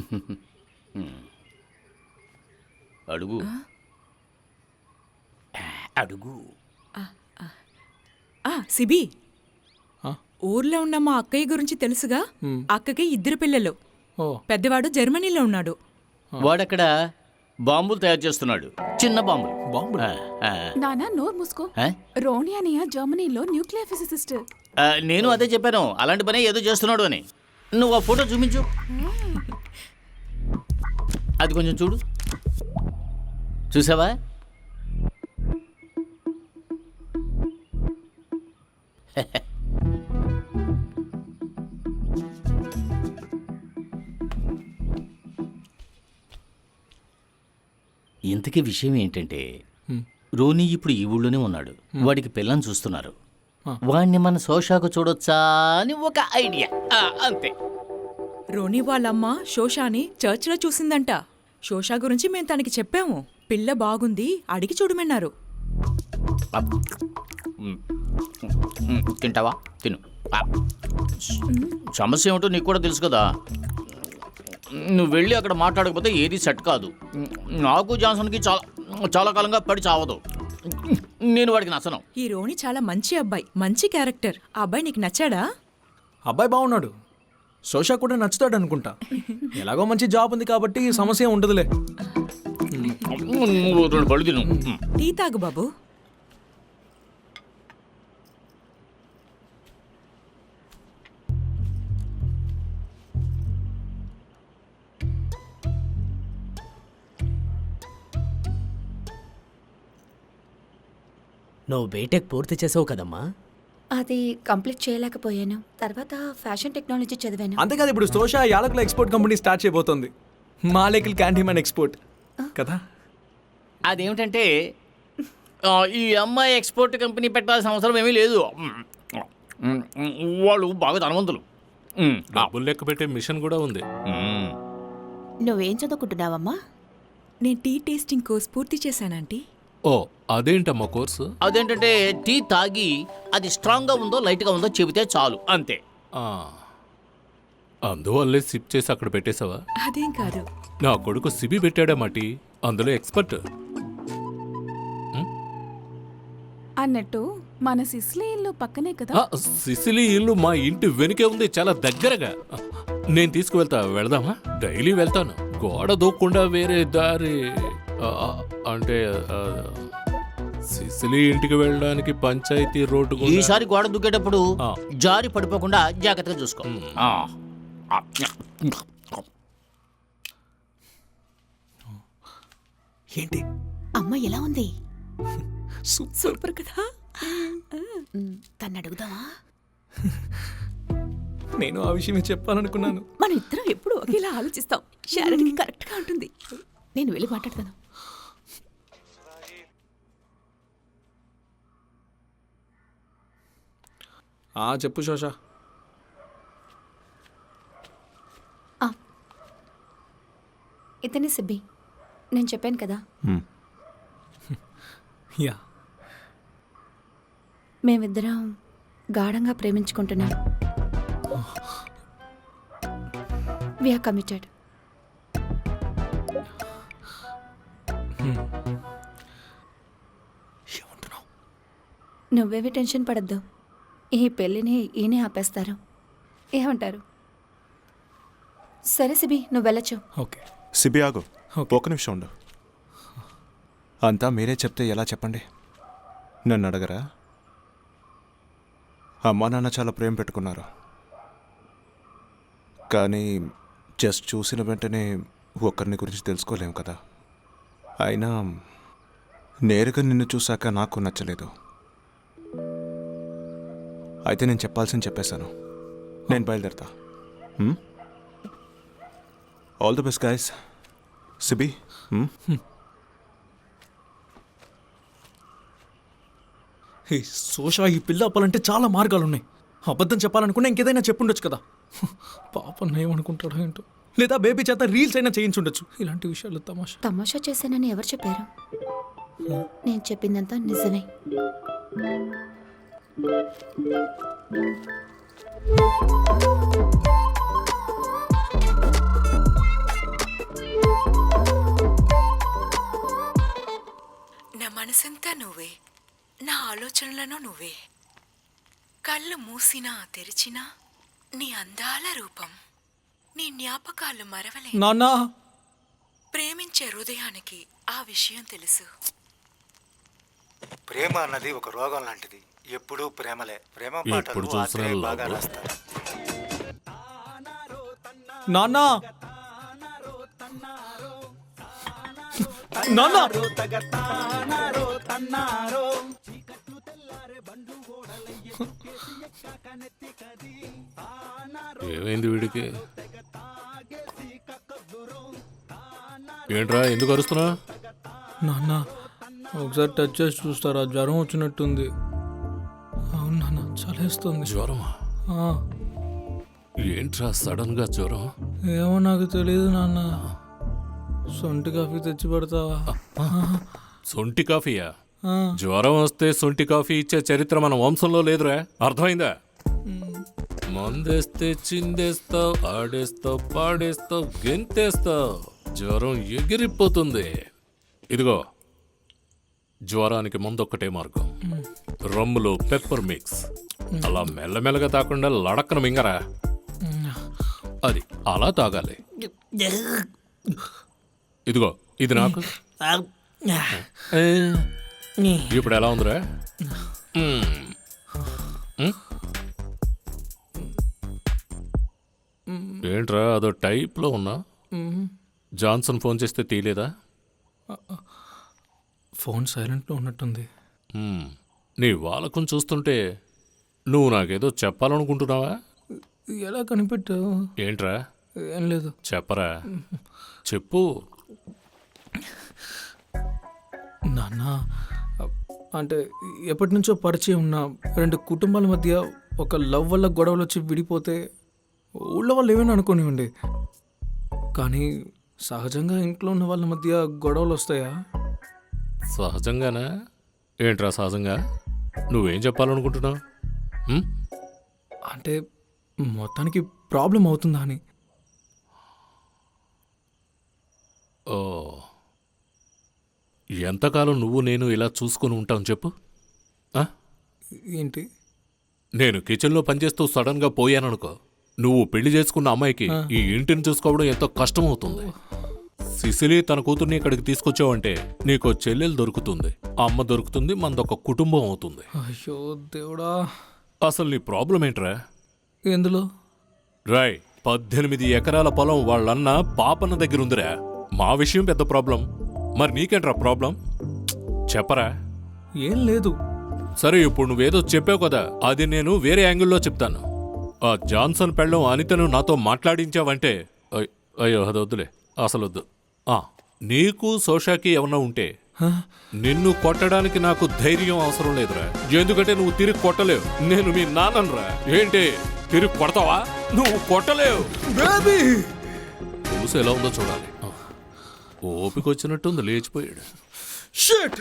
అడుగు. అడుగు. ఆ సిబి. ఆ? ఊర్లో ఉన్న మా అక్కయ్య గురించి తెలుసుగా? అక్కకి ఇద్దరు పిల్లలు. ఓ. పెద్దవాడు జర్మనీలో ఉన్నాడు. వాడక్కడ బాంబులు తయారు చేస్తున్నాడు. చిన్న బాంబులు. ఆ. నానా నోరు మూసుకో? రోని అనియా జర్మనీలో న్యూక్లియర్ ఫిజిసిస్ట్. నేను అదే చెప్పాను. అలాంటి పని ఏదో చేస్తున్నాడు అని. నువ్వు ఆ ఫోటో చూపించు. అది కొంచెం చూడు. చూసావా? ఇంతకీ విషయం ఏంటంటే రోనీ ఇప్పుడు ఈ ఊళ్ళోనే ఉన్నాడు. వాడికి పిల్లని చూస్తున్నారు. వాడిని మన సోషాకు చూడొచ్చా అని ఒక ఐడియా. అంతే. రోని వాళ్ళమ్మ శోషాని చర్చ్లో చూసిందంట. శోషా గురించి మేము తనకి చెప్పాము. పిల్ల బాగుంది అడిగి చూడమన్నారు. తింటావా? తిను. సమస్య ఏమిటో నీకు కూడా తెలుసు కదా. నువ్వు వెళ్ళి అక్కడ మాట్లాడకపోతే ఏది సెట్ కాదు. నాకు జాన్సన్కి చాలా చాలా కాలంగా పడి చావదు. నేను వాడికి నచ్చను. ఈ రోని చాలా మంచి అబ్బాయి మంచి క్యారెక్టర్. ఆ అబ్బాయి నీకు నచ్చాడా? అబ్బాయి బాగున్నాడు. సోషా కూడా నచ్చుతాడు అనుకుంటా ఎలాగో మంచి జాబ్ ఉంది కాబట్టి సమస్య ఉండదులే. నువ్వు రెండు పళ్ళు తిను. మ్. టీ తాగు బాబు. నువ్వు బీటెక్ పూర్తి చేసావు కదమ్మా? అది కంప్లీట్ చేయలేకపోయాను. తర్వాత ఫ్యాషన్ టెక్నాలజీ చదివాను. అంతేకాదు ఇప్పుడు సోషా యాలకుల ఎక్స్పోర్ట్ కంపెనీ స్టార్ట్ చేయబోతోంది. మాలేకిల్ క్యాంటీన్ ఎక్స్పోర్ట్. కదా? అదేమిటంటే ఈ అమ్మాయి ఎక్స్పోర్ట్ కంపెనీ పెట్టాల్సిన అవసరం ఏమీ లేదు. వాళ్ళు బాగా ధనవంతులు. డబ్బులు లెక్క పెట్టే మిషన్ కూడా ఉంది. నువ్వేం చదువుకుంటున్నావమ్మా? నేను టీ టేస్టింగ్ కోర్స్ పూర్తి చేశానంటీ ఓ అదేంటమ్మా కోర్సు? అదేంటంటే టీ తాగి అది స్ట్రాంగ్గా ఉందో లైట్గా ఉందో చెబితే చాలు. అంతే. ఆ. అందువల్లే సిప్ చేసి అక్కడ పెట్టేశావా? అదేం కాదు. నా కొడుకు సిబి పెట్టాడా మాటి అందులో ఎక్స్పర్ట్. అన్నట్టు మన సిస్లీ ఇల్లు పక్కనే కదా? ఆ, సిసిలి ఇల్లు మా ఇంటి వెనుకే ఉంది చాలా దగ్గరగా. నేను తీసుకువెళ్తా వెళదామా? డైలీ వెళ్తాను. గోడ దూక్కుండా వేరే దారి. ఆ, అంటే సిసిలి ఇంటికి వెళ్ళడానికి పంచాయతీ రోడ్డు గుండా- ఈసారి గోడ దూకేటప్పుడు ఆ. జారి పడిపోకుండా జాగ్రత్తగా చూసుకో. ఏంటి? అమ్మ ఎలా ఉంది? సూపర్. కదా? తను అడుగుదామా? నేను ఆ విషయమే చెప్పాలనుకున్నాను. మన ఇద్దరం ఎప్పుడు ఒకేలా ఆలోచిస్తాం. శారడికి కరెక్ట్గా ఉంటుంది. నేను వెళ్ళి మాట్లాడతాను. చెప్పు శోషా. ఇతనే సిబ్బి. నేను చెప్పాను కదా. యా. మేమిద్దరం గాఢంగా ప్రేమించుకుంటున్నాం. విఆర్ కమిటెడ్ నువ్వేవి టెన్షన్ పడద్దు. ఈ పెళ్ళిని ఈయనే ఆపేస్తారు. ఏమంటారు? సరే సిబి నువ్వు వెళ్ళొచ్చు. ఓకే. సిబి ఆగు. ఒక నిమిషం ఉండు. అంతా మీరే చెప్తే ఎలా చెప్పండి? నన్ను అడగరా? అమ్మా నాన్న చాలా ప్రేమ పెట్టుకున్నారు. కానీ జస్ట్ చూసిన వెంటనే ఒకరిని గురించి తెలుసుకోలేము కదా. అయినా నేరుగా నిన్ను చూశాక నాకు నచ్చలేదు. అయితే నేను చెప్పాల్సింది చెప్పేశాను. నేను బయలుదేరతా. ఆల్ ది బెస్ట్ గాయస్ సిబి హ్మ్? హే సోషా ఈ పిల్ల అప్పాలంటే చాలా మార్గాలు ఉన్నాయి అబద్ధం చెప్పాలనుకున్నా ఇంకేదైనా చెప్పుండొచ్చు కదా. పాపం ఏమనుకుంటాడో ఏంటో. లేదా బేబీ చేత రీల్స్ అయినా చేయించుండొచ్చు. ఇలాంటి విషయాలు తమాషా. తమాషా చేశానని ఎవరు చెప్పారు? నేను చెప్పిందంతా నిజమే. నా మనసంతా నువ్వే. నా ఆలోచనలను నువ్వే. కళ్ళు మూసినా తెరిచినా నీ అందాల రూపం నీ జ్ఞాపకాలు మరవలే ప్రేమించే హృదయానికి ఆ విషయం తెలుసు. ప్రేమ అన్నది ఒక రోగం లాంటిది. ఎప్పుడూ ప్రేమలే. ప్రేమ పాటలు చూసినా ఆత్రేయ బాగా. రాస్తారు నాన్న! నాన్న! ఏమైంది వీడికి? ఏంట్రా ఎందుకు అరుస్తున్నా నాన్న! ఒకసారి టచ్ చేసి చూస్తారా? జ్వరం వచ్చినట్టుంది. అవును నాన్న చలేస్తుంది. జ్వరమా? ఆ, ఏంట్రా సడన్గా జ్వరం? ఏమో నాకు తెలియదు నాన్న. సొంటి కాఫీ తెచ్చి పెడతావా సొంటి కాఫీయా? ఆ, జ్వరం వస్తే సొంటి కాఫీ ఇచ్చే చరిత్ర మన వంశంలో లేదురా. అర్థమైందా? మందేస్తే చిందేస్తావు ఆడేస్తావు పాడేస్తావు గెంతేస్తావు. జ్వరం ఎగిరిపోతుంది. ఇదిగో జ్వరానికి ముందొక్కటే మార్గం. రమ్ములో పెప్పర్ మిక్స్. అలా మెల్లమెల్లగా తాకుండా లడక్కన మింగరా? అది అలా తాగాలి. ఇదిగో ఇది నాకు. ఏ, ఇప్పుడు ఎలా ఉందిరా? మ్మ్. మ్మ్? ఏంట్రా అదో టైప్లో ఉన్నా? జాన్సన్ ఫోన్ చేస్తే తీయలేదా? ఫోన్ సైలెంట్లో ఉన్నట్టుంది. నీ వాళ్ళకం చూస్తుంటే నువ్వు నాకేదో చెప్పాలనుకుంటున్నావా? ఎలా కనిపెట్టావు? ఏంట్రా? ఏం లేదు. చెప్పరా? చెప్పు. నాన్న అంటే ఎప్పటి నుంచో పరిచయం ఉన్న రెండు కుటుంబాల మధ్య ఒక లవ్ వల్ల గొడవలు వచ్చి విడిపోతే ఊళ్ళో వాళ్ళు ఏమైనా అనుకోనివ్వండి. కానీ సహజంగా ఇంట్లో ఉన్న వాళ్ళ మధ్య గొడవలు వస్తాయా? సహజంగానా? ఏంట్రా సహజంగా? నువ్వేం చెప్పాలనుకుంటున్నావు? అంటే మొత్తానికి ప్రాబ్లం అవుతుందా అని. ఓ. ఎంతకాలం నువ్వు నేను ఇలా చూసుకొని ఉంటాం చెప్పు? ఏంటి? నేను కిచెన్లో పనిచేస్తూ సడన్గా పోయాననుకో నువ్వు పెళ్ళి చేసుకున్న అమ్మాయికి ఈ ఇంటిని చూసుకోవడం ఎంతో కష్టం అవుతుంది సిసిలి తన కూతుర్ని ఇక్కడికి తీసుకొచ్చావంటే నీకో చెల్లెలు దొరుకుతుంది. అమ్మ దొరుకుతుంది మనదొక కుటుంబం అవుతుంది. అయ్యో దేవుడా. అసలు నీ ప్రాబ్లం ఏంట్రా? ఎందులో? రాయ్ పద్దెనిమిది ఎకరాల పొలం వాళ్ళన్న పాపన్న దగ్గర ఉందిరా. మా విషయం పెద్ద ప్రాబ్లం. మరి నీకేంట్రా ప్రాబ్లం? చెప్పరా? ఏం లేదు. సరే ఇప్పుడు నువ్వేదో చెప్పావు కదా అది నేను వేరే యాంగిల్లో చెప్తాను. ఆ జాన్సన్ పెళ్ళం అనితను నాతో మాట్లాడించావంటే అయ్- అయ్యో అది వద్దులే అసలు వద్దు నీకు సోషాకి ఏమన్నా ఉంటే నిన్ను కొట్టడానికి నాకు ధైర్యం అవసరం లేదురా. ఎందుకంటే నువ్వు తిరిగి కొట్టలేవు. నేను మీ నాన్నరా ఏంటి? తిరిగి కొడతావా? నువ్వు కొట్టలేవు. చూసి ఎలా ఉందో చూడాలి. ఆ, ఓపిక వచ్చినట్టుంది లేచిపోయాడు. షిట్!